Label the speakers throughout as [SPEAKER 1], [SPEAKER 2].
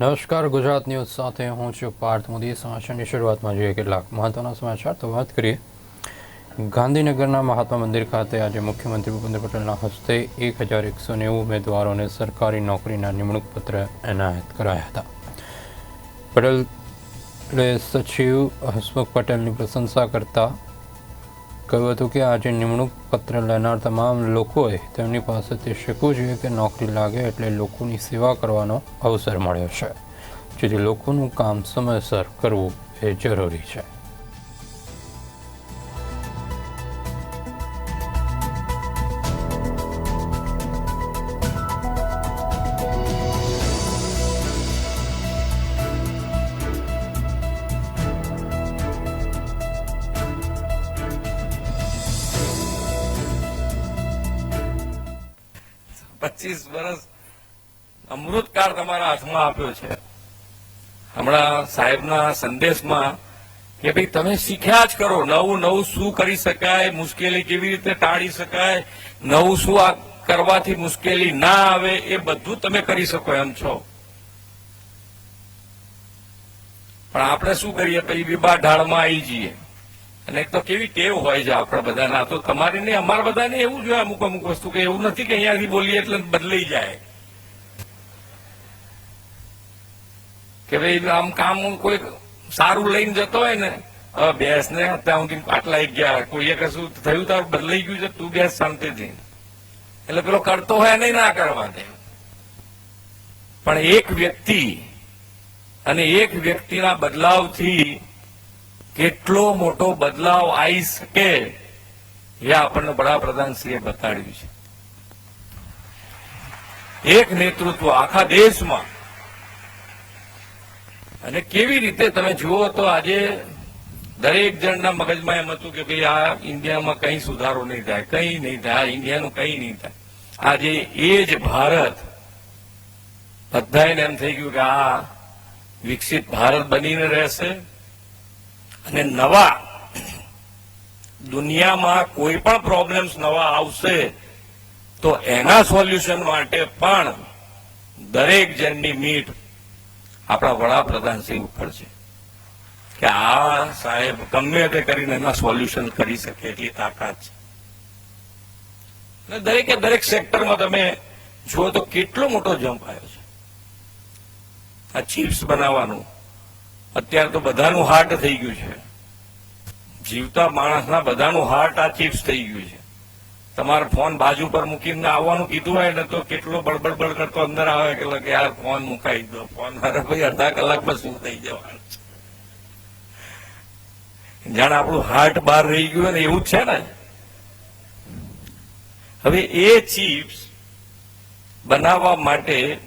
[SPEAKER 1] નમસ્કાર, ગુજરાત ન્યૂઝ સાથે હું છું પાર્થ મોદી. સમાચારની શરૂઆતમાં જોઈએ કેટલાક મહત્વના સમાચાર. તો વાત કરીએ. ગાંધીનગરના મહાત્મા મંદિર ખાતે આજે મુખ્યમંત્રી ભૂપેન્દ્ર પટેલના હસ્તે એક હજાર એકસો નેવું ઉમેદવારોને સરકારી નોકરીના નિમણૂક પત્ર એનાયત કરાયા હતા. પટેલે સચિવ હસમુખ પટેલની પ્રશંસા કરતા કહ્યું હતું કે આજે નિમણૂક પત્ર લેનાર તમામ લોકોએ તેમની પાસેથી શીખવું જોઈએ કે નોકરી લાગે એટલે લોકોની સેવા કરવાનો અવસર મળ્યો છે. જેથી લોકોનું કામ સમયસર કરવું એ જરૂરી છે.
[SPEAKER 2] પચીસ વર્ષ અમૃતકાળ તમારા હાથમાં આપ્યો છે. હમણાં સાહેબના સંદેશમાં કે ભાઈ તમે શીખ્યા જ કરો, નવું નવું શું કરી શકાય, મુશ્કેલી કેવી રીતે ટાળી શકાય, નવું શું આ કરવાથી મુશ્કેલી ના આવે, એ બધું તમે કરી શકો એમ છો. પણ આપણે શું કરીએ? પછી વિવાહ ઢાળમાં આવી જઈએ. અને તો કેવી ટેવ હોય છે આપણા બધાના. તો તમારે નહીં, અમારા બધાને એવું જોઈએ અમુક અમુક વસ્તુ કે એવું નથી કે અહીંયાથી બોલીએ એટલે બદલાઈ જાય. કે ભાઈ આમ કામ કોઈ સારું લઈને જતો હોય ને બેસ ને અત્યાર સુધી પાટલા ગયા કોઈએ કશું થયું તારું બદલાઈ ગયું છે, તું બેસ શાંતિથી. એટલે પેલો કરતો હોય નહીં ના કરવા દે. પણ એક વ્યક્તિ અને એક વ્યક્તિના બદલાવથી કેટલો મોટો બદલાવ આવી શકે એ આપણને વડાપ્રધાનશ્રીએ બતાડ્યું છે. એક નેતૃત્વ આખા દેશમાં. અને કેવી રીતે તમે જુઓ તો આજે દરેક જણના મગજમાં એમ હતું કે ભાઈ આ ઇન્ડિયામાં કઈ સુધારો નહીં થાય, કઈ નહીં થાય, આ ઇન્ડિયાનું કઈ નહીં થાય. આજે એ જ ભારત બધાને એમ થઈ ગયું કે આ વિકસિત ભારત બનીને રહેશે. અને નવા દુનિયામાં કોઈ પણ પ્રોબ્લેમ્સ નવા આવશે, તો એના સોલ્યુશન માટે પણ દરેક જણની મીટ આપણા વડાપ્રધાન સિંહ ઉપર છે. કે આ સાહેબ ગમે તે કરીને એના સોલ્યુશન કરી શકે એટલી તાકાત છે. અને દરેકે દરેક સેક્ટરમાં તમે જુઓ તો કેટલો મોટો જમ્પ આવ્યો છે. આ ચિપ્સ બનાવવાનું અત્યારે તો બધાનું હાર્ટ થઈ ગયું છે. જીવતા માણસના બધાનું હાર્ટ આ ચિપ્સ થઈ ગયું છે. તમારો ફોન બાજુ પર મૂકીને આવવાનું કીધું હોય ને તો કેટલો બળબડ બળ કરતો અંદર આવે કે કે યાર ફોન મુકાઈ દો ફોન મારે ભાઈ અડધા કલાકમાં શું થઈ જવાનું છે? જાણે આપણું હાર્ટ બહાર રહી ગયું ને એવું જ છે ને? હવે એ ચિપ્સ બનાવવા માટે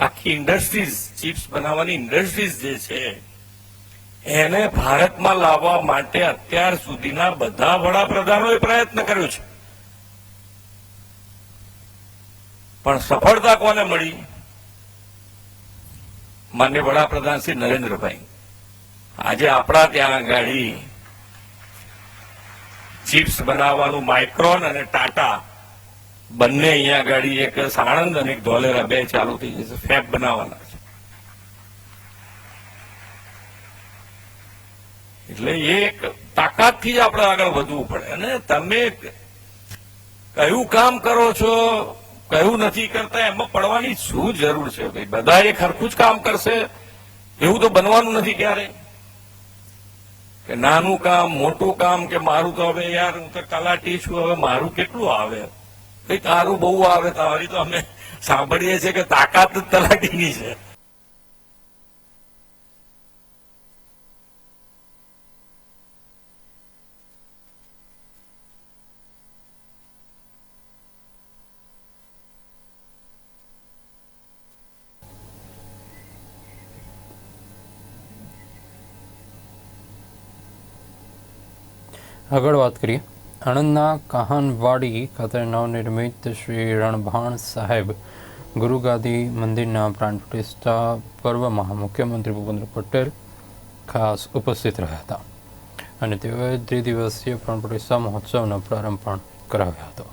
[SPEAKER 2] આખી ઇન્ડસ્ટ્રીઝ ચિપ્સ બનાવવાની ઇન્ડસ્ટ્રીઝ જે છે એને ભારતમાં લાવવા માટે અત્યાર સુધીના બધા વડાપ્રધાનોએ પ્રયત્ન કર્યો છે. પણ સફળતા કોને મળી? માન્ય વડાપ્રધાન શ્રી નરેન્દ્રભાઈ. આજે આપણા ત્યાં ગાડી ચિપ્સ બનાવવાનું માઇક્રોન અને ટાટા બંને અહીંયા ગાડી એક સાણંદ અને એક ધોલેરા બે ચાલુ થઈ જશે, ફેબ બનાવવાના એટલે એક તાકાતથી જ આપણે આગળ વધવું પડે. અને તમે કયું કામ કરો છો, કયું નથી કરતા, એમાં પડવાની શું જરૂર છે? બધા એક હરખું જ કામ કરશે. એવું તો બનવાનું નથી ક્યારે? કે નાનું કામ, મોટું કામ, કે મારું તો હવે યાર, હું તો તલાટી છું, હવે મારું કેટલું આવે? ભાઈ, તારું બહુ આવે, તારી તો અમે સાંભળીએ છીએ કે તાકાત જ તલાટીની છે.
[SPEAKER 1] આગળ વાત કરીએ. આણંદના કહાનવાડી ખાતે નવનિર્મિત શ્રી રણભાણ સાહેબ ગુરુગાદી મંદિરના પ્રાણ પ્રતિષ્ઠા પર્વમાં મુખ્યમંત્રી ભૂપેન્દ્ર પટેલ ખાસ ઉપસ્થિત રહ્યા હતા. અને તેઓએ ત્રિદિવસીય પ્રાણ પ્રતિષ્ઠા મહોત્સવનો પ્રારંભ પણ કરાવ્યો હતો.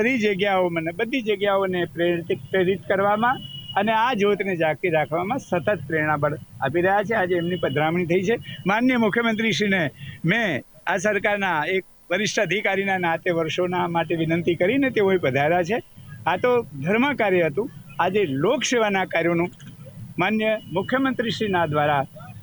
[SPEAKER 3] બધી જગ્યાઓ મને બધી જગ્યાઓને પ્રેરિત પ્રેરિત કરવામાં અને આ જ્યોતને જાગતી રાખવામાં સતત પ્રેરણાબળ આપી રહ્યા છે. આજે એમની પધરામણી થઈ છે. માનનીય મુખ્યમંત્રીશ્રીને મેં આ સરકારના એક વરિષ્ઠ અધિકારીના નાતે વર્ષોના માટે વિનંતી કરીને તેઓએ પધાર્યા છે. આ તો ધર્મ કાર્ય હતું. આજે લોકસેવાના કાર્યોનું માન્ય મુખ્યમંત્રીશ્રીના દ્વારા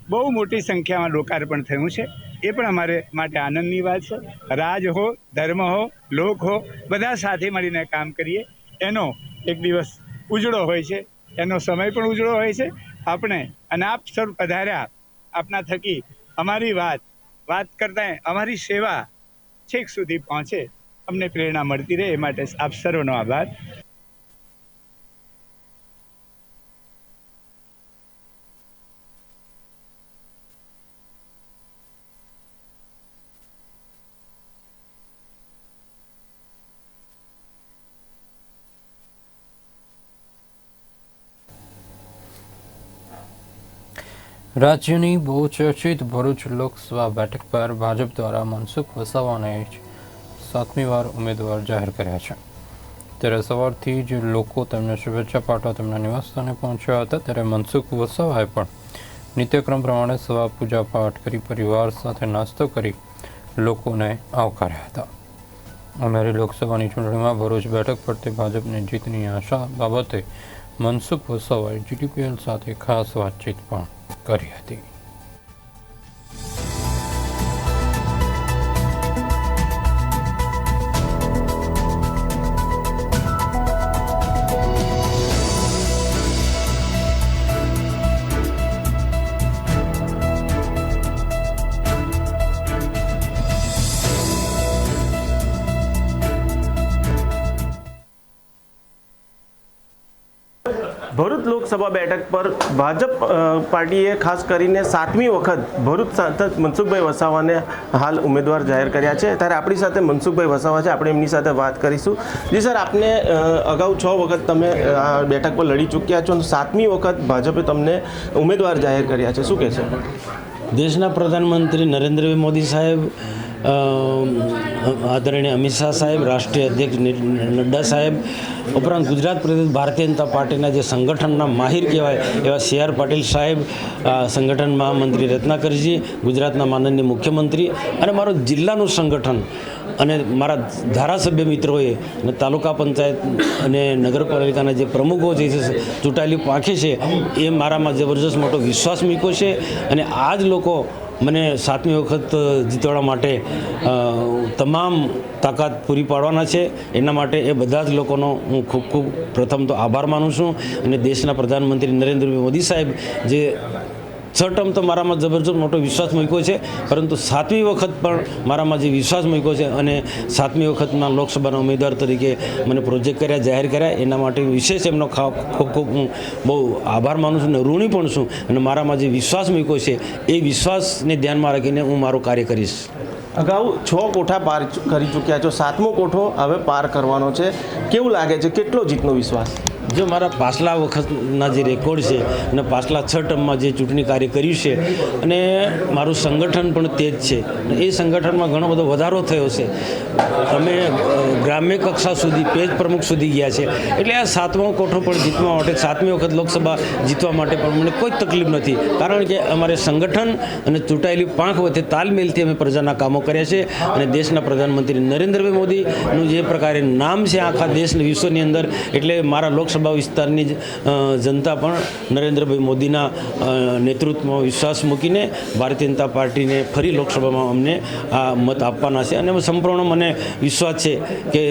[SPEAKER 3] બહુ મોટી સંખ્યામાં લોકાર્પણ થયું છે. એ પણ અમારે માટે આનંદની વાત છે. રાજ હો, ધર્મ હો, લોક હો, બધા સાથે મળીને કામ કરીએ. એનો એક દિવસ ઉજળો હોય છે. એનો સમય પણ ઉજળો હોય છે. આપણે અને આપ સર્વ પધાર્યા. આપના થકી અમારી વાત વાત કરતાં અમારી સેવા છેક સુધી પહોંચે. અમને પ્રેરણા મળતી રહે. એ માટે આપ સર્વનો આભાર.
[SPEAKER 1] રાજ્યની બહુચર્ચિત ભરૂચ લોકસભા બેઠક પર ભાજપ દ્વારા મનસુખ વસાવાને જ સાતમી વાર ઉમેદવાર જાહેર કર્યા છે. ત્યારે સવારથી જ લોકો તેમને શુભેચ્છા પાઠવા તેમના નિવાસસ્થાને પહોંચ્યા હતા. ત્યારે મનસુખ વસાવાએ પણ નિત્યક્રમ પ્રમાણે સવા પૂજા પાઠ કરી પરિવાર સાથે નાસ્તો કરી લોકોને આવકાર્યા હતા. અમારી લોકસભાની ચૂંટણીમાં ભરૂચ બેઠક પરથી ભાજપની જીતની આશા બાબતે મનસુખ વસાવાએ જીટીપીએલ સાથે ખાસ વાતચીત પણ કરી હતી.
[SPEAKER 4] લોકસભા બેઠક પર ભાજપ પાર્ટીએ ખાસ કરીને સાતમી વખત ભરૂચ સાંસદ મનસુખભાઈ વસાવાને હાલ ઉમેદવાર જાહેર કર્યા છે. ત્યારે આપણી સાથે મનસુખભાઈ વસાવા છે. આપણે એમની સાથે વાત કરીશું. જી સર, આપને અગાઉ છ વખત તમે આ બેઠક પર લડી ચૂક્યા છો અને સાતમી વખત ભાજપે તમને ઉમેદવાર જાહેર કર્યા છે. શું કહે છે?
[SPEAKER 5] દેશના પ્રધાનમંત્રી નરેન્દ્રભાઈ મોદી સાહેબ આદરણીય અમિત શાહ સાહેબ, રાષ્ટ્રીય અધ્યક્ષ નડ્ડા સાહેબ, ઉપરાંત ગુજરાત પ્રદેશ ભારતીય જનતા પાર્ટીના જે સંગઠનના માહિર કહેવાય એવા સી આર પાટીલ સાહેબ સંગઠન મહામંત્રી રત્નાકરજી, ગુજરાતના માનનીય મુખ્યમંત્રી અને મારું જિલ્લાનું સંગઠન અને મારા ધારાસભ્ય મિત્રોએ અને તાલુકા પંચાયત અને નગરપાલિકાના જે પ્રમુખો જે છે, ચૂંટાયેલી પાંખે છે, એ મારામાં જબરજસ્ત મોટો વિશ્વાસ મૂક્યો છે અને આ જ લોકો મને સાતમી વખત જીતવા માટે તમામ તાકાત પૂરી પાડવાના છે. એના માટે એ બધા જ લોકોનો હું ખૂબ ખૂબ પ્રથમ તો આભાર માનું છું. અને દેશના પ્રધાનમંત્રી નરેન્દ્રભાઈ મોદી સાહેબ જે છ ટર્મ તો મારામાં જબરજસ્ત મોટો વિશ્વાસ મૂક્યો છે, પરંતુ સાતમી વખત પણ મારામાં જે વિશ્વાસ મૂક્યો છે અને સાતમી વખતના લોકસભાના ઉમેદવાર તરીકે મને પ્રોજેક્ટ કર્યા, જાહેર કર્યા, એના માટે વિશેષ એમનો ખૂબ ખૂબ હું બહુ આભાર માનું છું અને ઋણી પણ છું અને મારામાં જે વિશ્વાસ મૂક્યો છે, એ વિશ્વાસને ધ્યાનમાં રાખીને હું મારું કાર્ય કરીશ.
[SPEAKER 4] અગાઉ છ કોઠા પાર કરી ચૂક્યા છો, સાતમો કોઠો હવે પાર કરવાનો છે. કેવું લાગે છે? કેટલો જીતનો વિશ્વાસ?
[SPEAKER 5] જો મારા પાછલા વખતના જે રેકોર્ડ છે અને પાછલા છ ટર્મમાં જે ચૂંટણી કાર્ય કર્યું છે અને મારું સંગઠન પણ તે જ છે એ સંગઠનમાં ઘણો બધો વધારો થયો છે. અમે ગ્રામ્ય કક્ષા સુધી, પેજ પ્રમુખ સુધી ગયા છે. એટલે આ સાતમો કોઠો પણ જીતવા માટે, સાતમી વખત લોકસભા જીતવા માટે પણ મને કોઈ તકલીફ નથી. કારણ કે અમારે સંગઠન અને ચૂંટાયેલી પાંખ વચ્ચે તાલમેલથી અમે પ્રજાના કામો કર્યા છે અને દેશના પ્રધાનમંત્રી નરેન્દ્રભાઈ મોદીનું જે પ્રકારે નામ છે આખા દેશ વિશ્વની અંદર, એટલે મારા લોકસભા વિસ્તારની જનતા પણ નરેન્દ્રભાઈ મોદીના નેતૃત્વમાં વિશ્વાસ મૂકીને ભારતીય જનતા પાર્ટીને ફરી લોકસભામાં અમને આ મત આપવાના છે. અને સંપૂર્ણ મને વિશ્વાસ છે કે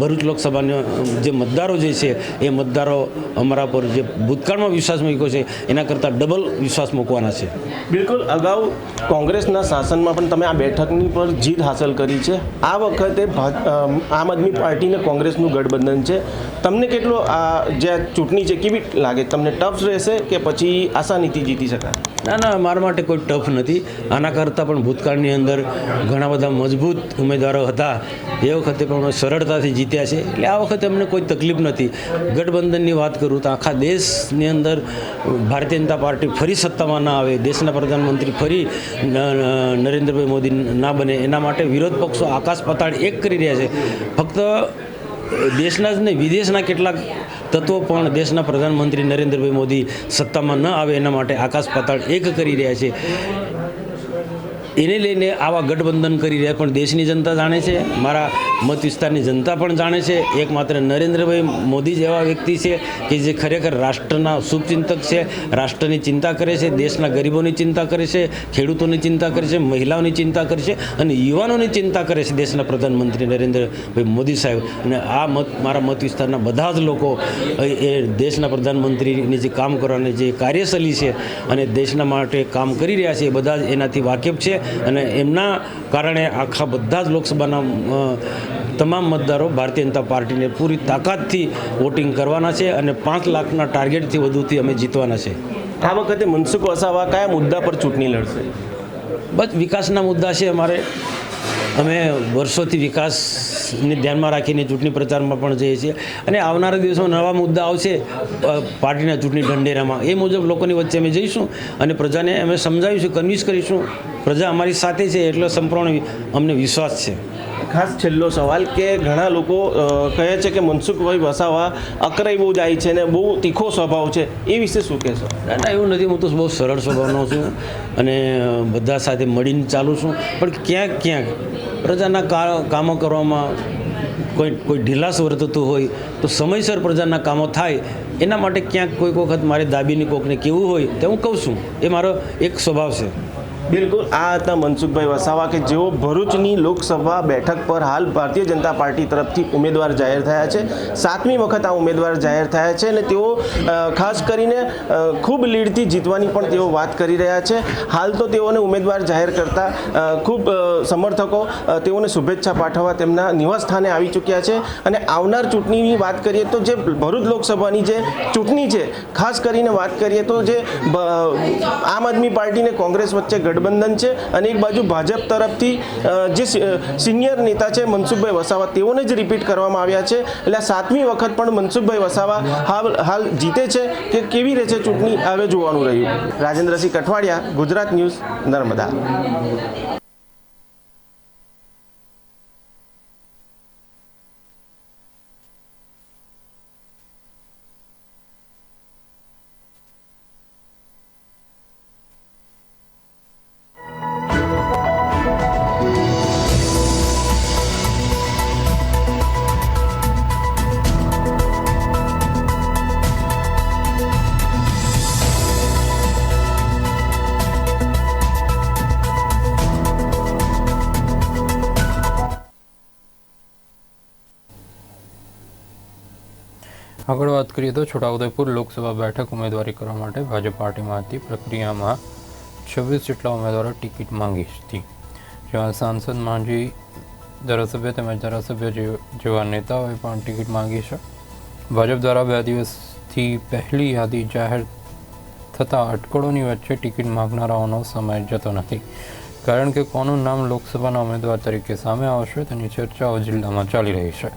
[SPEAKER 5] ભરૂચ લોકસભાના જે મતદારો જે છે, એ મતદારો અમારા પર જે ભૂતકાળમાં વિશ્વાસ મૂક્યો છે, એના કરતાં ડબલ વિશ્વાસ મૂકવાના છે.
[SPEAKER 4] બિલકુલ. અગાઉ કોંગ્રેસના શાસનમાં પણ તમે આ બેઠકની પર જીત હાંસલ કરી છે. આ વખતે આમ આદમી પાર્ટીને કોંગ્રેસનું ગઠબંધન છે. તમને કેટલો આ જે ચૂંટણી છે, કેવી લાગે? તમને ટફ રહેશે કે પછી આસાનીથી જીતી શકાય?
[SPEAKER 5] ના ના, મારા માટે કોઈ ટફ નથી. આના કરતાં પણ ભૂતકાળની અંદર ઘણા બધા મજબૂત ઉમેદવારો હતા. એ વખતે પણ સરળતાથી જીત્યા છે. એટલે આ વખતે અમને કોઈ તકલીફ નથી. ગઠબંધનની વાત કરું તો આખા દેશની અંદર ભારતીય જનતા પાર્ટી ફરી સત્તામાં ના આવે, દેશના પ્રધાનમંત્રી ફરી નરેન્દ્રભાઈ મોદી ના બને. એના માટે વિરોધ પક્ષો આકાશ પાતાળ એક કરી રહ્યા છે. ફક્ત દેશના જ નહીં, વિદેશના કેટલાક તત્વો પણ દેશના પ્રધાનમંત્રી નરેન્દ્રભાઈ મોદી સત્તામાં ન આવે એના માટે આકાશ પાતાળ એક કરી રહ્યા છે. એને લઈને આવા ગઠબંધન કરી રહ્યા પણ દેશની જનતા જાણે છે, મારા મત વિસ્તારની જનતા પણ જાણે છે. એકમાત્ર નરેન્દ્રભાઈ મોદી જ એવા વ્યક્તિ છે કે જે ખરેખર રાષ્ટ્રના શુભચિંતક છે, રાષ્ટ્રની ચિંતા કરે છે, દેશના ગરીબોની ચિંતા કરે છે, ખેડૂતોની ચિંતા કરે છે, મહિલાઓની ચિંતા કરે છે અને યુવાનોની ચિંતા કરે છે દેશના પ્રધાનમંત્રી નરેન્દ્રભાઈ મોદી સાહેબ. અને આ મત, મારા મત વિસ્તારના બધા જ લોકો એ દેશના પ્રધાનમંત્રીની જે કામ કરવાની જે કાર્યશૈલી છે અને દેશના માટે કામ કરી રહ્યા છે, એ બધા જ એનાથી વાકેફ છે. અને એમના કારણે આખા બધા જ લોકસભાના તમામ મતદારો ભારતીય જનતા પાર્ટીને પૂરી તાકાતથી વોટિંગ કરવાના છે અને પાંચ લાખના ટાર્ગેટથી વધુથી અમે જીતવાના છે.
[SPEAKER 4] આ વખતે મનસુખ વસાવા કયા મુદ્દા પર ચૂંટણી લડશે?
[SPEAKER 5] બસ વિકાસના મુદ્દા છે અમારે. અમે વર્ષોથી વિકાસને ધ્યાનમાં રાખીને ચૂંટણી પ્રચારમાં પણ જઈએ છીએ. અને આવનારા દિવસોમાં નવા મુદ્દા આવશે પાર્ટીના ચૂંટણી ઢંઢેરામાં. એ મુજબ લોકોની વચ્ચે અમે જઈશું અને પ્રજાને અમે સમજાવીશું કન્વિન્સ કરીશું. પ્રજા અમારી સાથે છે એટલો સંપૂર્ણ અમને વિશ્વાસ છે.
[SPEAKER 4] ખાસ છેલ્લો સવાલ કે ઘણા લોકો કહે છે કે મનસુખભાઈ વસાવા અકરાઈ બહુ જાય છે ને બહુ તીખો સ્વભાવ છે. એ વિશે શું કહેશો?
[SPEAKER 5] ના ના એવું નથી. હું તો બહુ સરળ સ્વભાવનો છું અને બધા સાથે મળીને ચાલું છું. પણ ક્યાંક ક્યાંક પ્રજાના કામો કરવામાં કોઈ કોઈ ઢીલાસ વર્તતું હોય તો સમયસર પ્રજાના કામો થાય, એના માટે ક્યાંક કોઈક વખત મારે દાબીની કોકને કેવું હોય તે હું કહું છું. એ મારો એક સ્વભાવ છે.
[SPEAKER 4] બિલકુલ. આ હતા મનસુખભાઈ વસાવા કે જેઓ ભરૂચની લોકસભા બેઠક પર હાલ ભારતીય જનતા પાર્ટી તરફથી ઉમેદવાર જાહેર થયા છે. સાતમી વખત આ ઉમેદવાર જાહેર થયા છે અને તેઓ ખાસ કરીને ખૂબ લીડથી જીતવાની પણ તેઓ વાત કરી રહ્યા છે. હાલ તો તેઓને ઉમેદવાર જાહેર કરતા ખૂબ સમર્થકો તેઓને શુભેચ્છા પાઠવવા તેમના નિવાસ સ્થાને આવી ચૂક્યા છે. અને આવનાર ચૂંટણીની વાત કરીએ તો જે ભરૂચ લોકસભાની જે ચૂંટણી છે, ખાસ કરીને વાત કરીએ તો જે આમ આદમી પાર્ટીને કોંગ્રેસ વચ્ચે ગઠબંધન છે અને એક બાજુ ભાજપ તરફથી જે સિનિયર નેતા છે મનસુખભાઈ વસાવા, તેઓને જ રિપીટ કરવામાં આવ્યા છે. એટલે સાતમી વખત પણ મનસુખભાઈ વસાવા હાલ હાલ જીતે છે કે કેવી છે ચૂંટણી, હવે જોવાનું રહ્યું. રાજેન્દ્રસિંહ કઠવાડિયા, ગુજરાત ન્યૂઝ નર્મદા.
[SPEAKER 1] આગળ વાત કરીએ તો છોટાઉદેપુર લોકસભા બેઠક ઉમેદવારી કરવા માટે ભાજપ પાર્ટીમાં હતી પ્રક્રિયામાં છવ્વીસ જેટલા ઉમેદવારો ટિકિટ માંગી હતી. જેમાં સાંસદ માંજી ધારાસભ્ય તેમજ ધારાસભ્ય જેવા નેતાઓએ પણ ટિકિટ માંગી છે. ભાજપ દ્વારા બે દિવસથી પહેલી યાદી જાહેર થતાં અટકળોની વચ્ચે ટિકિટ માંગનારાઓનો સમય જતો નથી. કારણ કે કોનું નામ લોકસભાના ઉમેદવાર તરીકે સામે આવશે તેની ચર્ચાઓ જિલ્લામાં ચાલી રહી છે.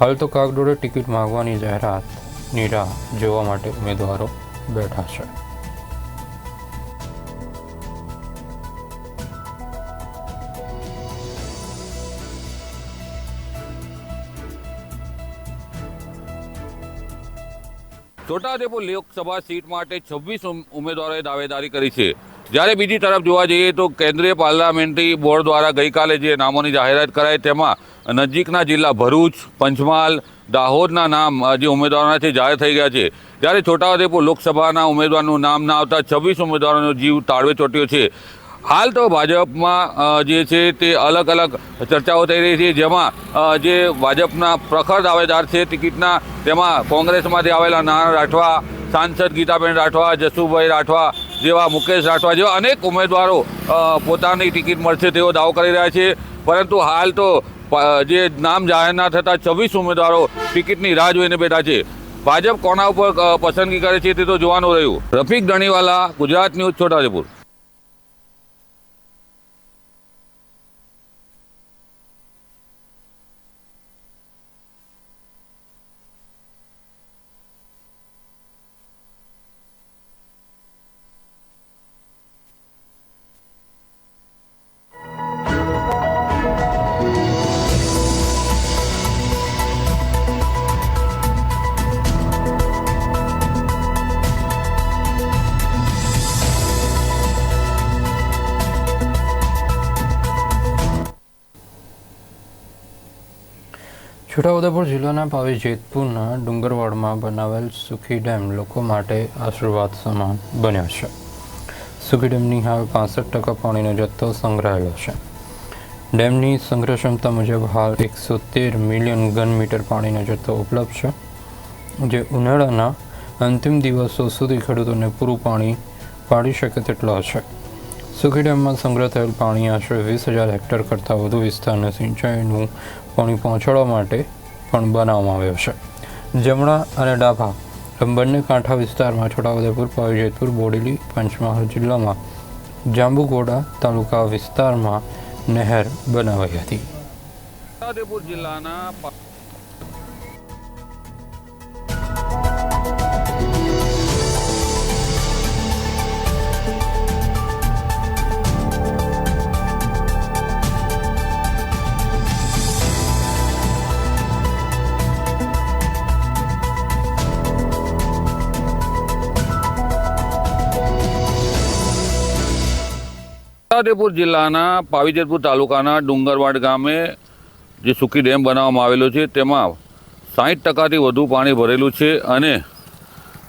[SPEAKER 1] હાલ તો કાગડોળે ટિકિટ માંગવાની જાહેરાતની રાહ જોવા માટે ઉમેદવારો બેઠા છે.
[SPEAKER 6] છોટાઉદેપુર લોકસભા સીટ માટે છવ્વીસ ઉમેદવારોએ દાવેદારી કરી છે. જ્યારે બીજી તરફ જોવા જઈએ તો કેન્દ્રીય પાર્લામેન્ટરી બોર્ડ દ્વારા ગઈકાલે જે નામોની જાહેરાત કરાઈ તેમાં નજીકના જિલ્લા ભરૂચ, પંચમહાલ, દાહોદના નામ જે ઉમેદવારોના છે, જાહેર થઈ ગયા છે. જ્યારે છોટાઉદેપુર લોકસભાના ઉમેદવારનું નામ ના આવતા છવ્વીસ ઉમેદવારોનો જીવ તાળવે ચોટ્યો છે. હાલ તો ભાજપમાં જે છે તે અલગ અલગ ચર્ચાઓ થઈ રહી છે. જેમાં જે ભાજપના પ્રખર દાવેદાર છે, ટિકિટના, તેમાં કોંગ્રેસમાંથી આવેલા નાના રાઠવા, સાંસદ ગીતાબેન રાઠવા, જસુભાઈ રાઠવા જેવા મુકેશ રાઠવા જેવા અનેક ઉમેદવારો પોતાની ટિકિટ મળશે તેવો દાવો કરી રહ્યા છે. પરંતુ હાલ તો જે નામ જાહેર ના થતા છવ્વીસ ઉમેદવારો ટિકિટની રાહ જોઈને બેઠા છે. ભાજપ કોના ઉપર પસંદગી કરે છે તે તો જોવાનું રહ્યું. રફીક ધણીવાલા, ગુજરાત ન્યૂઝ, છોટાઉદેપુર.
[SPEAKER 1] છોટાઉદેપુર જિલ્લાના પાવી જેતપુરના ડુંગરવાડમાં બનાવેલ સુખી ડેમ લોકો માટે આશીર્વાદ સમાન બન્યો છે. સુખી ડેમની હાલ પાસઠ ટકા પાણીનો જથ્થો સંગ્રહાયેલો છે. ડેમની સંગ્રહ ક્ષમતા મુજબ હાલ એકસો તેર મિલિયન ઘન મીટર પાણીનો જથ્થો ઉપલબ્ધ છે, જે ઉનાળાના અંતિમ દિવસો સુધી ખેડૂતોને પૂરું પાણી પાડી શકે તેટલો હશે સુખી ડેમમાં સંગ્રહ થયેલ પાણી આશરે વીસ હજાર હેક્ટર કરતાં વધુ વિસ્તારને સિંચાઈનું પાણી પહોંચાડવા માટે પણ બનાવવામાં આવ્યો છે. જમણા અને ડાભા બંને કાંઠા વિસ્તારમાં છોટાઉદેપુર પાવીજેતપુર બોડેલી, પંચમહાલ જિલ્લામાં જાંબુઘોડા તાલુકા વિસ્તારમાં નહેર બનાવાઈ હતી.
[SPEAKER 6] જિલ્લાના છોટાઉદેપુર જિલ્લાના પાવીજેતપુર તાલુકાના ડુંગરવાડ ગામે જે સુકી ડેમ બનાવવામાં આવેલો છે, તેમાં સાહીઠ ટકાથી વધુ પાણી ભરેલું છે અને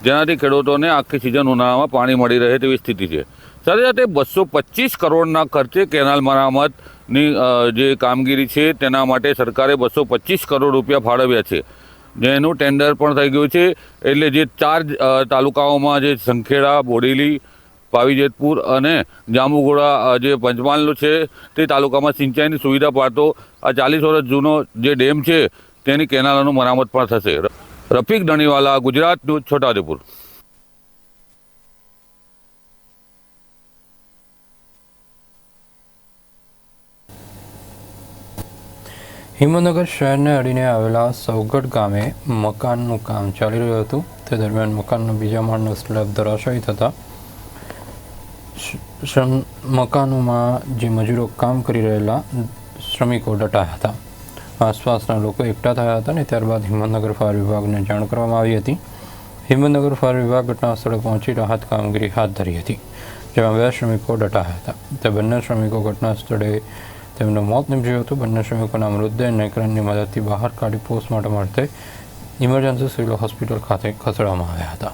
[SPEAKER 6] જેનાથી ખેડૂતોને આખી સિઝન ઉનાળામાં પાણી મળી રહે તેવી સ્થિતિ છે. સાથે સાથે બસો પચીસ કરોડના ખર્ચે કેનાલ મરામતની જે કામગીરી છે, તેના માટે સરકારે બસો પચીસ કરોડ રૂપિયા ફાળવ્યા છે. જેનું ટેન્ડર પણ થઈ ગયું છે, એટલે જે ચાર તાલુકાઓમાં જે સંખેડા, બોડેલી પાવીજેતપુર અને જાંબુઘોડા જે પંચમહાલનો છે, તે તાલુકામાં સિંચાઈની સુવિધા પાડતો આ ચાલીસ વર્ષ જૂનો જે ડેમ છે, તેની કેનાલોનું મરામત પણ થશે. રફીક ધણીવાલા, ગુજરાત ન્યૂઝ, છોટાઉદેપુર.
[SPEAKER 1] હિંમતનગર શહેરને અડીને આવેલા સૌગઢ ગામે મકાનનું કામ ચાલી રહ્યું હતું. તે દરમિયાન મકાનનો બીજા માળનો સ્લેબ ધરાશાયી થતાં શ્રમ, મકાનોમાં જે મજૂરો કામ કરી રહેલા શ્રમિકો દટાયા હતા. આસપાસના લોકો એકઠા થયા હતા અને ત્યારબાદ હિંમતનગર ફાયર વિભાગને જાણ કરવામાં આવી હતી. હિંમતનગર ફાયર વિભાગ ઘટના સ્થળે પહોંચી રાહત કામગીરી હાથ ધરી હતી, જેમાં બે શ્રમિકો દટાયા હતા. તે બંને શ્રમિકો ઘટના સ્થળે તેમનું મોત નીપજ્યું હતું. બંને શ્રમિકોના મૃતદેહને ક્રેનની મદદથી બહાર કાઢી પોસ્ટમોર્ટમ અર્થે ઇમરજન્સી સિવિલ હોસ્પિટલ ખાતે ખસેડવામાં આવ્યા હતા.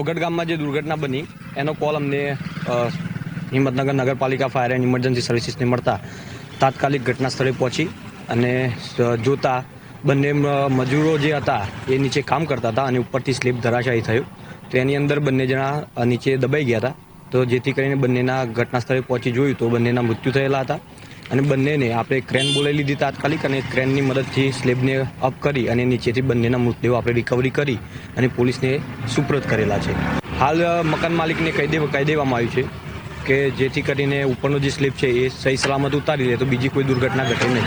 [SPEAKER 7] સૌગઢ ગામમાં જે દુર્ઘટના બની, એનો કોલ અમને હિંમતનગર નગરપાલિકા ફાયર એન્ડ ઇમરજન્સી સર્વિસીસને મળતા તાત્કાલિક ઘટના સ્થળે પહોંચી અને જોતા બંને મજૂરો જે હતા એ નીચે કામ કરતા હતા અને ઉપરથી સ્લીપ ધરાશાયી થયું. તો એની અંદર બંને જણા નીચે દબાઈ ગયા હતા. તો જેથી કરીને બંનેના ઘટના સ્થળે પહોંચી જોયું તો બંનેના મૃત્યુ થયેલા હતા. અને બંનેને આપણે ક્રેન બોલાવી લીધી તાત્કાલિક અને ક્રેનની મદદથી સ્લેબને અપ કરી અને નીચેથી બંનેના મૃતદેહો આપણે રિકવરી કરી અને પોલીસને સુપ્રત કરેલા છે. હાલ મકાન માલિકને કહી દેવા, કહી દેવામાં આવ્યું છે કે જેથી કરીને ઉપરનો જે સ્લેબ છે એ સહી સલામત ઉતારી લે, તો બીજી કોઈ દુર્ઘટના ઘટે નહીં.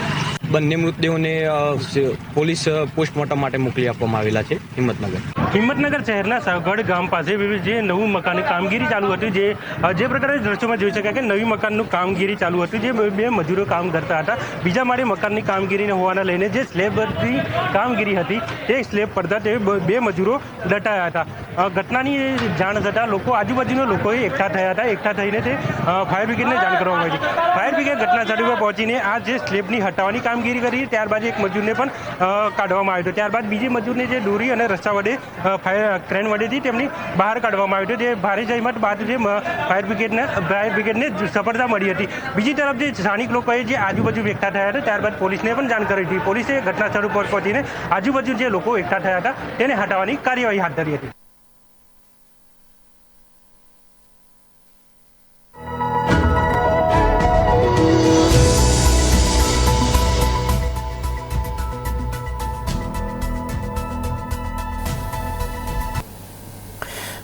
[SPEAKER 7] બંને મૃતદેહોને પોલીસ પોસ્ટમોર્ટમ માટે મોકલી આપવામાં આવેલા છે હિંમતનગર.
[SPEAKER 8] હિંમતનગર શહેરના સાવગઢ ગામ પાસે જે નવું મકાનની કામગીરી ચાલુ હતી, જે જે પ્રકારે દ્રશ્યોમાં જોઈ શકાય કે નવી મકાનનું કામગીરી ચાલુ હતી, જે બે મજૂરો કામ કરતા હતા. બીજા માળે મકાનની કામગીરીને હોવાના લઈને જે સ્લેબની કામગીરી હતી, તે સ્લેબ પડતા તે બે મજૂરો દટાયા હતા. ઘટનાની જાણ થતાં લોકો આજુબાજુના લોકોએ એકઠા થયા હતા. એકઠા થઈને તે ફાયર બ્રિગેડને જાણ કરવામાં આવી હતી. ફાયર બ્રિગેડ ઘટના સ્થળ પર પહોંચીને આ જે સ્લેબની હટાવવાની કામગીરી કરી, ત્યારબાદ એક મજૂરને પણ કાઢવામાં આવ્યો હતો. ત્યારબાદ બીજી મજૂરને જે દોરી અને રસ્તા વડે ફાયર, ક્રેન વડેથી તેમની બહાર કાઢવામાં આવ્યો હતો. જે ભારે જહેમત બાદ જે ફાયર બ્રિગેડને ફાયર બ્રિગેડને સફળતા મળી હતી. બીજી તરફ જે સ્થાનિક લોકોએ જે આજુબાજુ એકઠા થયા હતા, ત્યારબાદ પોલીસને પણ જાણ કરી હતી. પોલીસે ઘટના સ્થળ ઉપર પહોંચીને આજુબાજુ જે લોકો એકઠા થયા હતા, તેને હટાવવાની કાર્યવાહી હાથ ધરી હતી.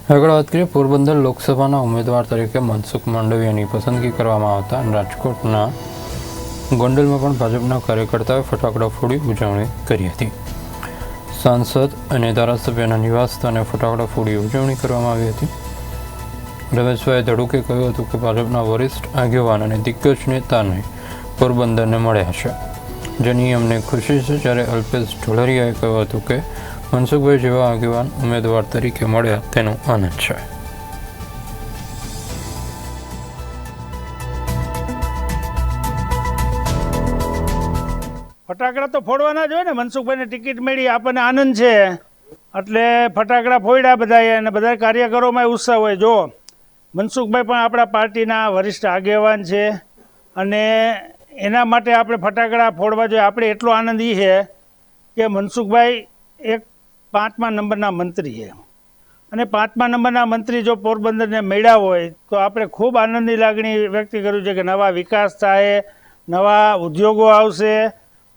[SPEAKER 1] આગળ વાત કરીએ, પોરબંદર લોકસભાના ઉમેદવાર તરીકે મનસુખ માંડવિયાની પસંદગી કરવામાં આવતા રાજકોટના ગોંડલમાં પણ ભાજપના કાર્યકર્તાઓએ ફટાકડા ફોડી ઉજવણી કરી હતી. સાંસદ અને ધારાસભ્યના નિવાસ સ્થાને ફટાકડા ફોડી ઉજવણી કરવામાં આવી હતી. રમેશભાઈ ધડુકે કહ્યું હતું કે ભાજપના વરિષ્ઠ આગેવાન અને દિગ્ગજ નેતાને પોરબંદરને મળ્યા છે. જેની અમને ખુશી છે, જ્યારે અલ્પેશ ઢોલરિયાએ કહ્યું હતું કે મનસુખભાઈ જેવા આગેવાન ઉમેદવાર તરીકે મળ્યા, તેનો આનંદ છે.
[SPEAKER 3] ફટાકડા તો ફોડવાના જ હોય ને, મનસુખભાઈને ટિકિટ મળી, આપણને આનંદ છે. એટલે ફટાકડા ફોડ્યા બધાએ અને બધા કાર્યકરોમાં ઉત્સાહ હોય. જો મનસુખભાઈ પણ આપણા પાર્ટીના વરિષ્ઠ આગેવાન છે અને એના માટે આપણે ફટાકડા ફોડવા જોઈએ. આપણે એટલો આનંદ એ છે કે મનસુખભાઈ એક પાંચમા નંબરના મંત્રી છે અને પાંચમા નંબરના મંત્રી જો પોરબંદરને મળ્યા હોય, તો આપણે ખૂબ આનંદની લાગણી વ્યક્ત કર્યું છે કે નવા વિકાસ થાય, નવા ઉદ્યોગો આવશે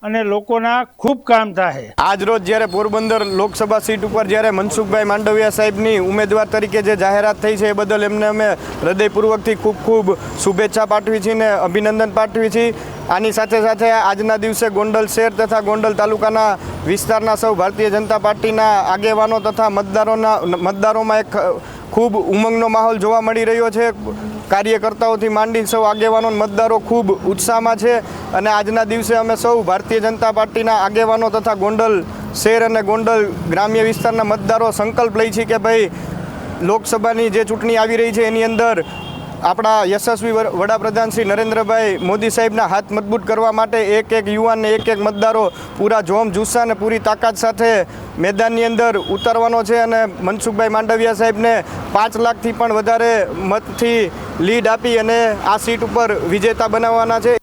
[SPEAKER 3] અને લોકોના ખૂબ કામ થાય.
[SPEAKER 9] આજ રોજ જ્યારે પોરબંદર લોકસભા સીટ ઉપર જ્યારે મનસુખભાઈ માંડવિયા સાહેબની ઉમેદવાર તરીકે જે જાહેરાત થઈ છે એ બદલ એમને અમે હૃદયપૂર્વકથી ખૂબ ખૂબ શુભેચ્છા પાઠવી છીએ ને અભિનંદન પાઠવી છીએ. આની સાથે સાથે આજના દિવસે ગોંડલ શહેર તથા ગોંડલ તાલુકાના વિસ્તારના સૌ ભારતીય જનતા પાર્ટીના આગેવાનો તથા મતદારોના મતદારોમાં એક ખૂબ ઉમંગનો માહોલ જોવા મળી રહ્યો છે. કાર્યકર્તાઓથી માંડી સૌ આગેવાનો મતદારો ખૂબ ઉત્સાહમાં છે. અને આજના દિવસે અમે સૌ ભારતીય જનતા પાર્ટીના આગેવાનો તથા ગોંડલ શહેર અને ગોંડલ ગ્રામ્ય વિસ્તારના મતદારો સંકલ્પ લઈ છે કે ભાઈ, લોકસભાની જે ચૂંટણી આવી રહી છે એની અંદર આપણા યશસ્વી વડાપ્રધાન શ્રી નરેન્દ્રભાઈ મોદી સાહેબના હાથ મજબૂત કરવા માટે એક એક યુવાનને એક એક મતદારો પૂરા જોમ જુસ્સા અને પૂરી તાકાત સાથે મેદાનની અંદર ઉતારવાનો છે અને મનસુખભાઈ માંડવિયા સાહેબને પાંચ લાખથી પણ વધારે મતથી લીડ આપી અને આ સીટ ઉપર વિજેતા બનાવવાના છે.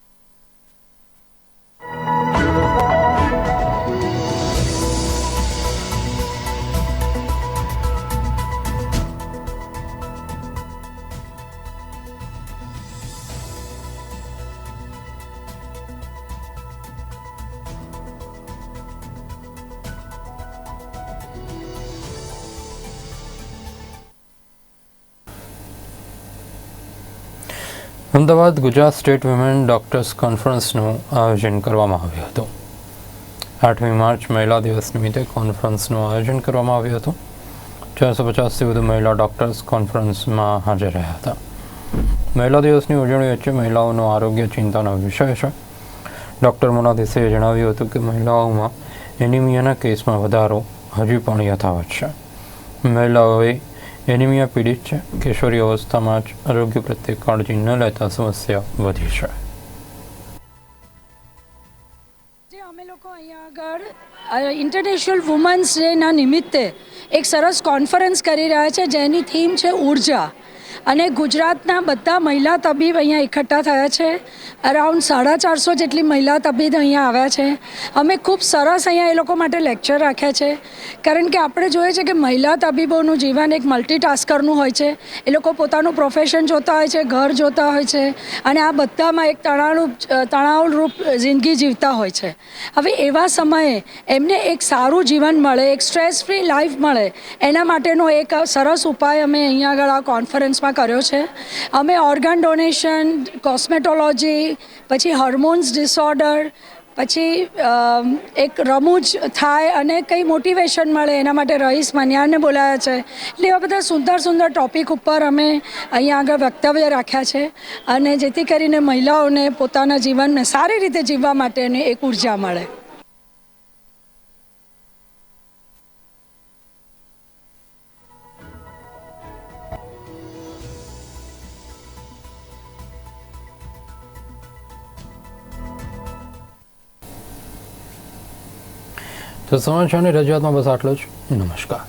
[SPEAKER 1] Ahmedabad Gujarat state women doctors કોન્ફરન્સનું આયોજન કરવામાં આવ્યું હતું. આઠમી માર્ચ મહિલા દિવસ નિમિત્તે કોન્ફરન્સનું આયોજન કરવામાં આવ્યું હતું. ચારસો પચાસથી વધુ મહિલા ડોક્ટર્સ કોન્ફરન્સમાં હાજર રહ્યા હતા. મહિલા દિવસની ઉજવણી વચ્ચે મહિલાઓનું આરોગ્ય ચિંતાનો વિષય છે. ડૉક્ટર મોના દેસાઈએ જણાવ્યું હતું કે મહિલાઓમાં એનિમિયાના કેસમાં વધારો હજી પણ યથાવત છે. મહિલાઓએ એનિમિયા પીડિત છે. કિશોરી અવસ્થામાં જ આરોગ્ય પ્રત્યે કાળજી ન લેતા સમસ્યા વધી છે.
[SPEAKER 10] અમે લોકો અહીંયા આગળ ઇન્ટરનેશનલ વુમન્સ ડેના નિમિત્તે એક સરસ કોન્ફરન્સ કરી રહ્યા છે, જેની થીમ છે ઊર્જા. અને ગુજરાતના બધા મહિલા તબીબ અહીંયા એકઠા થયા છે. અરાઉન્ડ સાડા ચારસો જેટલી મહિલા તબીબ અહીંયા આવ્યા છે. અમે ખૂબ સરસ અહીંયા એ લોકો માટે લેક્ચર રાખ્યા છે. કારણ કે આપણે જોઈએ છે કે મહિલા તબીબોનું જીવન એક મલ્ટીટાસ્કરનું હોય છે. એ લોકો પોતાનું પ્રોફેશન જોતા હોય છે, ઘર જોતા હોય છે. અને આ બધામાં એક તણાવરૂપ તણાવરૂપ જિંદગી જીવતા હોય છે. હવે એવા સમયે એમને એક સારું જીવન મળે, એક સ્ટ્રેસ ફ્રી લાઈફ મળે, એના માટેનો એક સરસ ઉપાય અમે અહીંયા આગળ આ કોન્ફરન્સમાં કર્યો છે. અમે ઓર્ગન ડોનેશન કોસ્મેટોલોજી પછી હોર્મોન્સ ડિસઓર્ડર પછી એક રમૂજ થાય અને કંઈ મોટિવેશન મળે એના માટે રહીશ મન્યારને બોલાયા છે. એટલે એવા બધા સુંદર સુંદર ટોપિક ઉપર અમે અહીંયા આગળ વક્તવ્ય રાખ્યા છે અને જેથી કરીને મહિલાઓને પોતાના જીવનને સારી રીતે જીવવા માટેની એક ઊર્જા મળે.
[SPEAKER 1] તો સમાચારની રજૂઆતમાં બસ આટલો જ. નમસ્કાર.